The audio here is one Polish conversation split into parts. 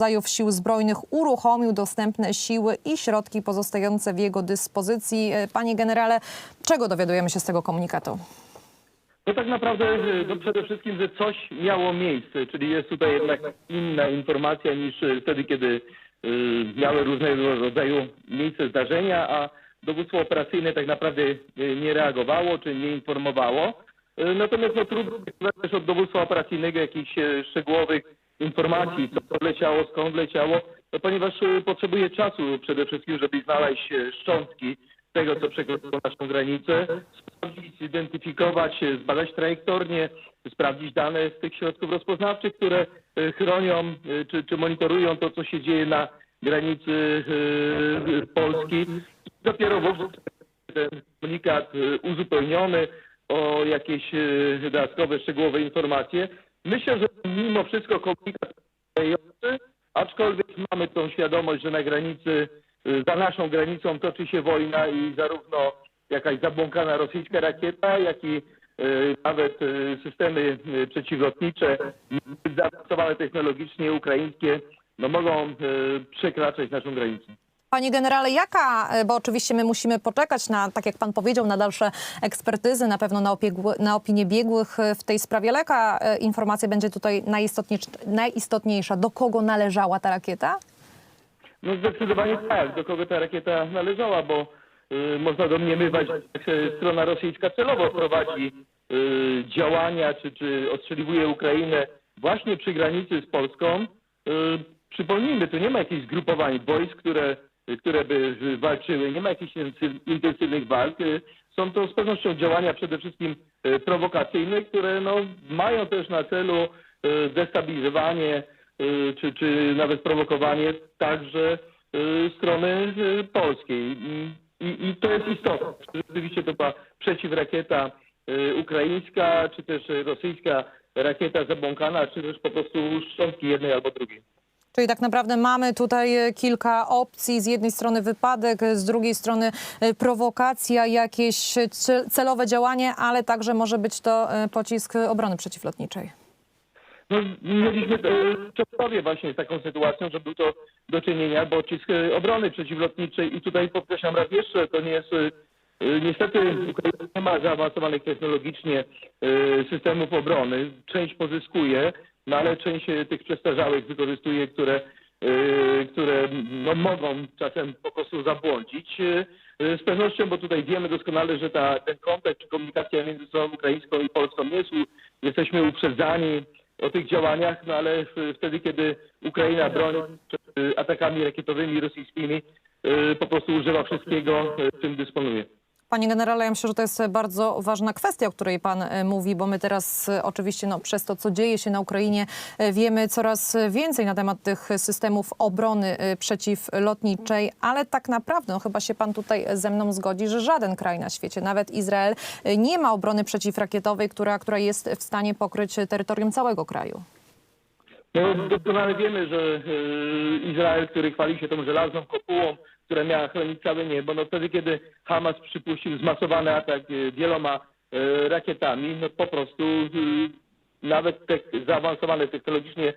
rodzajów sił zbrojnych uruchomił dostępne siły i środki pozostające w jego dyspozycji. E, Panie generale, czego dowiadujemy się z tego komunikatu? No tak naprawdę y, no przede wszystkim, że coś miało miejsce, czyli jest tutaj jednak inna informacja niż y, wtedy, kiedy miały różnego rodzaju miejsce zdarzenia, a dowództwo operacyjne tak naprawdę nie reagowało czy nie informowało. Natomiast no, trudno też od dowództwa operacyjnego jakichś szczegółowych informacji, co leciało, skąd leciało, no, ponieważ y, potrzebuje czasu przede wszystkim, żeby znaleźć y, szczątki tego, co przekroczyło naszą granicę, sprawdzić, zidentyfikować, e, zbadać trajektorię, sprawdzić dane z tych środków rozpoznawczych, które e, chronią e, czy, czy monitorują to, co się dzieje na granicy e, Polski. Dopiero wówczas ten komunikat e, uzupełniony o jakieś e, dodatkowe, szczegółowe informacje. Myślę, że mimo wszystko komunikat wstający, aczkolwiek mamy tą świadomość, że na granicy, y, za naszą granicą toczy się wojna i zarówno jakaś zabłąkana rosyjska rakieta, jak i y, nawet y, systemy przeciwlotnicze, zaawansowane technologicznie ukraińskie, no mogą przekraczać naszą granicę. Panie generale, jaka, e, bo oczywiście my musimy poczekać na, tak jak pan powiedział, na dalsze ekspertyzy, na pewno na, opiegły, na opinię biegłych e, w tej sprawie, ale jaka e, informacja będzie tutaj najistotniejsza, najistotniejsza? Do kogo należała ta rakieta? No zdecydowanie tak, do kogo ta rakieta należała, bo y, można domniemywać, że strona rosyjska celowo prowadzi y, działania, czy, czy ostrzeliwuje Ukrainę właśnie przy granicy z Polską. Y, przypomnijmy, tu nie ma jakichś zgrupowań wojsk, które, które by walczyły, nie ma jakichś intensy- intensywnych walk. Y, Są to z pewnością działania przede wszystkim y, prowokacyjne, które no, mają też na celu y, destabilizowanie czy, czy nawet prowokowanie także strony polskiej. I, i, to jest istotne. Czy Rzeczywiście to była przeciwrakieta ukraińska, czy też rosyjska rakieta zabłąkana, czy też po prostu szczątki jednej albo drugiej. Czyli tak naprawdę mamy tutaj e, kilka opcji. Z jednej strony wypadek, z drugiej strony e, prowokacja, jakieś e, cel- celowe działanie, ale także może być to pocisk obrony przeciwlotniczej. No, mieliśmy e, w Częstochowie właśnie z taką sytuacją, że był to do czynienia pocisk obrony przeciwlotniczej i tutaj podkreślam raz jeszcze, to nie jest niestety Ukraina nie ma zaawansowanych technologicznie systemów obrony. Część pozyskuje, no ale część e, tych przestarzałych wykorzystuje, które, e, które no, mogą czasem po prostu zabłądzić. E, Z pewnością, bo tutaj wiemy doskonale, że ta, ten kontakt czy komunikacja między stroną ukraińską i polską jest, jesteśmy uprzedzani o tych działaniach, no ale wtedy, kiedy Ukraina broni przed atakami rakietowymi rosyjskimi, po prostu używa wszystkiego, czym dysponuje. Panie generale, ja myślę, że to jest bardzo ważna kwestia, o której pan e, mówi, bo my teraz e, oczywiście no, przez to, co dzieje się na Ukrainie, e, wiemy coraz więcej na temat tych systemów obrony przeciwlotniczej, ale tak naprawdę, no, chyba się pan tutaj ze mną zgodzi, że żaden kraj na świecie, nawet Izrael, nie ma obrony przeciwrakietowej, która, która jest w stanie pokryć terytorium całego kraju. No, doskonale wiemy, że y, Izrael, który chwali się tą żelazną kopułą, która miała chronić całe niebo, no wtedy, kiedy Hamas przypuścił zmasowany atak y, wieloma y, rakietami, no po prostu nawet te zaawansowane technologicznie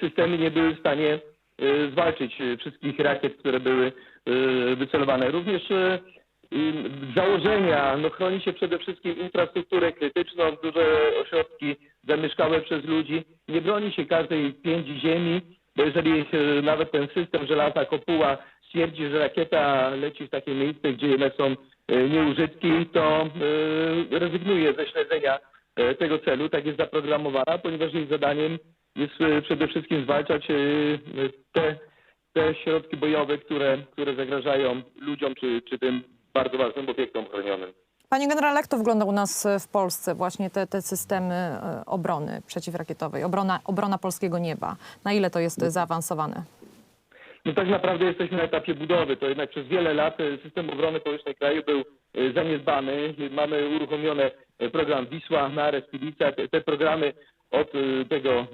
systemy nie były w stanie zwalczyć wszystkich rakiet, które były wycelowane. Również założenia, no chroni się przede wszystkim infrastrukturę krytyczną, duże ośrodki zamieszkałe przez ludzi. Nie broni się każdej pięci ziemi, bo jeżeli nawet ten system żelazna kopuła stwierdzi, że rakieta leci w takie miejsce, gdzie jednak są e, nieużytki, to e, rezygnuje ze śledzenia e, tego celu. Tak jest zaprogramowana, ponieważ jej zadaniem jest przede wszystkim zwalczać te, te środki bojowe, które, które zagrażają ludziom czy, czy tym bardzo ważnym obiektom chronionym. Panie generale, jak to wygląda u nas e, w Polsce, właśnie te, te systemy e, obrony przeciwrakietowej, obrona, obrona polskiego nieba? Na ile to jest zaawansowane? No tak naprawdę jesteśmy na etapie budowy. To jednak przez wiele lat e, system obrony powietrznej kraju był zaniedbany. Mamy uruchomiony program Wisła, Nares, Pilica. Te, te programy od tego,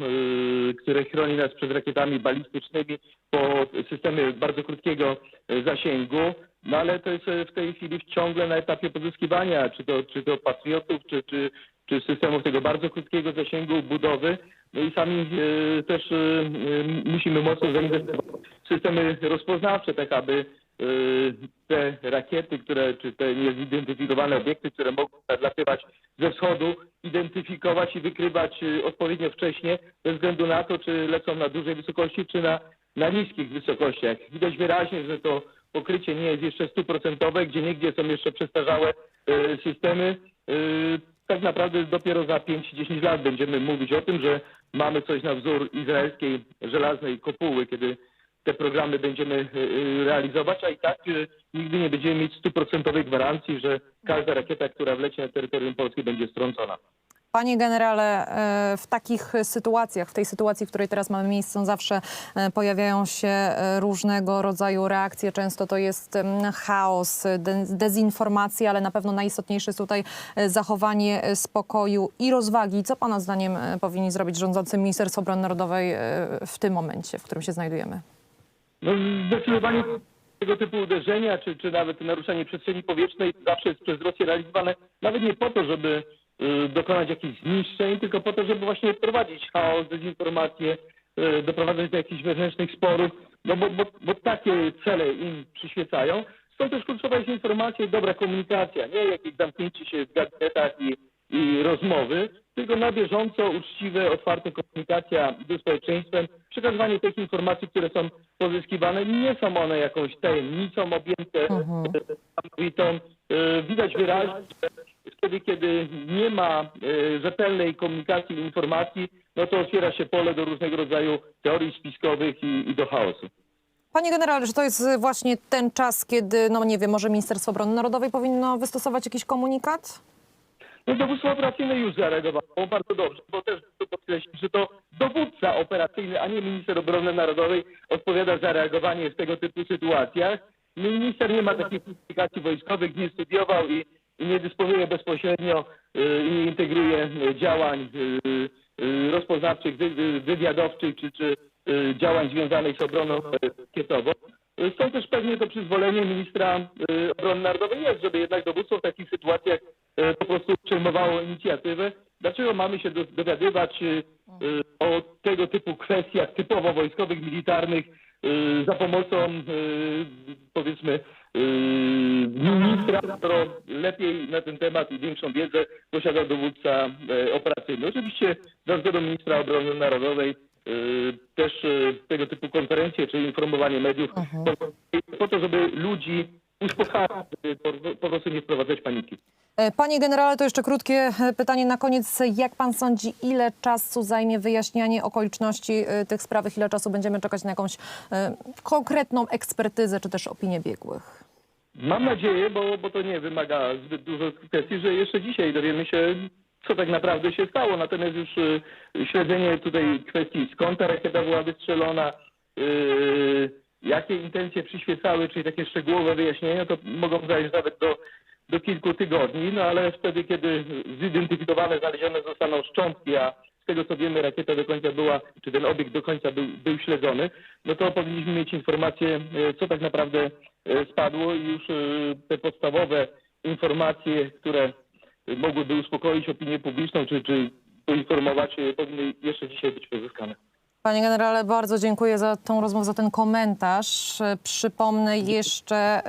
które chroni nas przed rakietami balistycznymi, po systemy bardzo krótkiego zasięgu. No ale to jest e, w tej chwili ciągle na etapie pozyskiwania, czy to, czy to patriotów, czy, czy, czy systemów tego bardzo krótkiego zasięgu budowy. No i sami e, też e, musimy mocno zainwestować w systemy rozpoznawcze, tak aby te rakiety, które, czy te niezidentyfikowane obiekty, które mogą nadlatywać ze wschodu, identyfikować i wykrywać odpowiednio wcześnie, bez względu na to, czy lecą na dużej wysokości, czy na, na niskich wysokościach. Widać wyraźnie, że to pokrycie nie jest jeszcze stuprocentowe, gdzie niegdzie są jeszcze przestarzałe e, systemy. E, Tak naprawdę dopiero za 5-10 lat będziemy mówić o tym, że mamy coś na wzór izraelskiej żelaznej kopuły, kiedy te programy będziemy e, realizować, a i tak nigdy nie będziemy mieć stuprocentowej gwarancji, że każda rakieta, która wleci na terytorium Polski będzie strącona. Panie generale, e, w takich sytuacjach, w tej sytuacji, w której teraz mamy miejsce, zawsze e, pojawiają się e, różnego rodzaju reakcje. Często to jest chaos, de- dezinformacja, ale na pewno najistotniejsze jest tutaj zachowanie spokoju i rozwagi. Co Pana zdaniem powinni zrobić rządzący Ministerstwo Obrony Narodowej w tym momencie, w którym się znajdujemy? No zdecydowanie tego typu uderzenia, czy, czy nawet naruszenie przestrzeni powietrznej zawsze jest przez Rosję realizowane nawet nie po to, żeby dokonać jakichś zniszczeń, tylko po to, żeby właśnie wprowadzić chaos, dezinformację, y, doprowadzać do jakichś wewnętrznych sporów, no bo, bo, bo takie cele im przyświecają. Stąd też kluczowa jest informacja i dobra komunikacja, nie jakieś zamknięcie się w gabinetach i, i rozmowy, tylko na bieżąco, uczciwe, otwarte komunikacja ze społeczeństwem, przekazywanie tych informacji, które są pozyskiwane. Nie są one jakąś tajemnicą objęte, Mhm. samowitą. E, Widać wyraźnie, że wtedy, kiedy nie ma e, rzetelnej komunikacji i informacji, no to otwiera się pole do różnego rodzaju teorii spiskowych i, i do chaosu. Panie generale, że to jest właśnie ten czas, kiedy, no nie wiem, może Ministerstwo Obrony Narodowej powinno wystosować jakiś komunikat? No dowództwo operacyjne już zareagowało bardzo dobrze, bo też chcę podkreślić, że to dowódca operacyjny, a nie minister obrony narodowej odpowiada za reagowanie w tego typu sytuacjach. Minister nie ma takich kwalifikacji wojskowych, nie studiował i nie dysponuje bezpośrednio y, i nie integruje y, działań y, y, rozpoznawczych, wy, wy- wywiadowczych czy, czy y, działań związanych z obroną y, rakietową. Y, Stąd też pewnie to przyzwolenie ministra y, obrony narodowej jest, żeby jednak dowództwo w takich sytuacjach e, po prostu przejmowało inicjatywę. Dlaczego mamy się do- dowiadywać e, e, o tego typu kwestiach typowo wojskowych, militarnych e, za pomocą e, powiedzmy e, ministra, który lepiej na ten temat i większą wiedzę posiada dowódca e, operacyjny. Oczywiście za zgodą ministra obrony narodowej e, też tego typu konferencje czy informowanie mediów po- po to, żeby ludzi uspokajać, po, prostu nie wprowadzać paniki. E, Panie generale, to jeszcze krótkie e, pytanie na koniec. Jak pan sądzi, ile czasu zajmie wyjaśnianie okoliczności e, tych spraw? Ile czasu będziemy czekać na jakąś konkretną ekspertyzę czy też opinię biegłych? Mam nadzieję, bo, bo to nie wymaga zbyt dużo kwestii, że jeszcze dzisiaj dowiemy się, co tak naprawdę się stało. Natomiast już y, śledzenie tutaj kwestii, skąd ta rakieta była wystrzelona, y, jakie intencje przyświecały, czyli takie szczegółowe wyjaśnienia, to mogą zająć nawet do, do kilku tygodni, no ale wtedy, kiedy zidentyfikowane, znalezione zostaną szczątki, a tego co wiemy, rakieta do końca była, czy ten obiekt do końca był, był śledzony, no to powinniśmy mieć informację, e, co tak naprawdę e, spadło i już e, te podstawowe informacje, które mogłyby uspokoić opinię publiczną, czy, czy poinformować, powinny jeszcze dzisiaj być pozyskane. Panie generale, bardzo dziękuję za tą rozmowę, za ten komentarz. Przypomnę jeszcze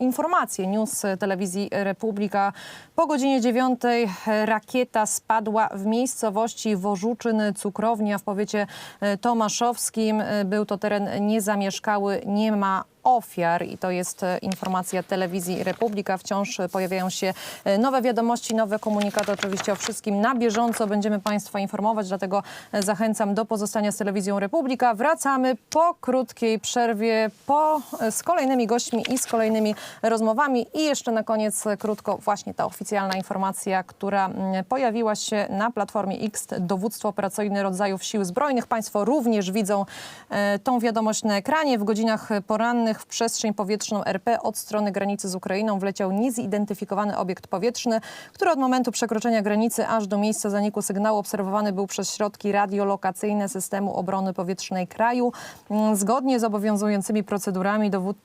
e, informację, news telewizji Republika. Po godzinie dziewiątej rakieta spadła w miejscowości Wożuczyn, cukrownia w powiecie e, tomaszowskim. E, Był to teren niezamieszkały, nie ma ofiar i to jest e, informacja telewizji Republika. Wciąż e, pojawiają się e, nowe wiadomości, nowe komunikaty. Oczywiście o wszystkim na bieżąco będziemy Państwa informować, dlatego zachęcam do pozostania z telewizją Republika. Wracamy po krótkiej przerwie po, z kolejnymi gośćmi i z kolejnymi rozmowami. I jeszcze na koniec krótko właśnie ta oficjalna informacja, która pojawiła się na Platformie X, dowództwo operacyjne rodzajów sił zbrojnych. Państwo również widzą tą wiadomość na ekranie. W godzinach porannych w przestrzeń powietrzną RP od strony granicy z Ukrainą wleciał niezidentyfikowany obiekt powietrzny, który od momentu przekroczenia granicy aż do miejsca zaniku sygnału obserwowany był przez środki radiolokacyjne systemu obrony powietrznej kraju. Mm, Zgodnie z obowiązującymi procedurami dowódca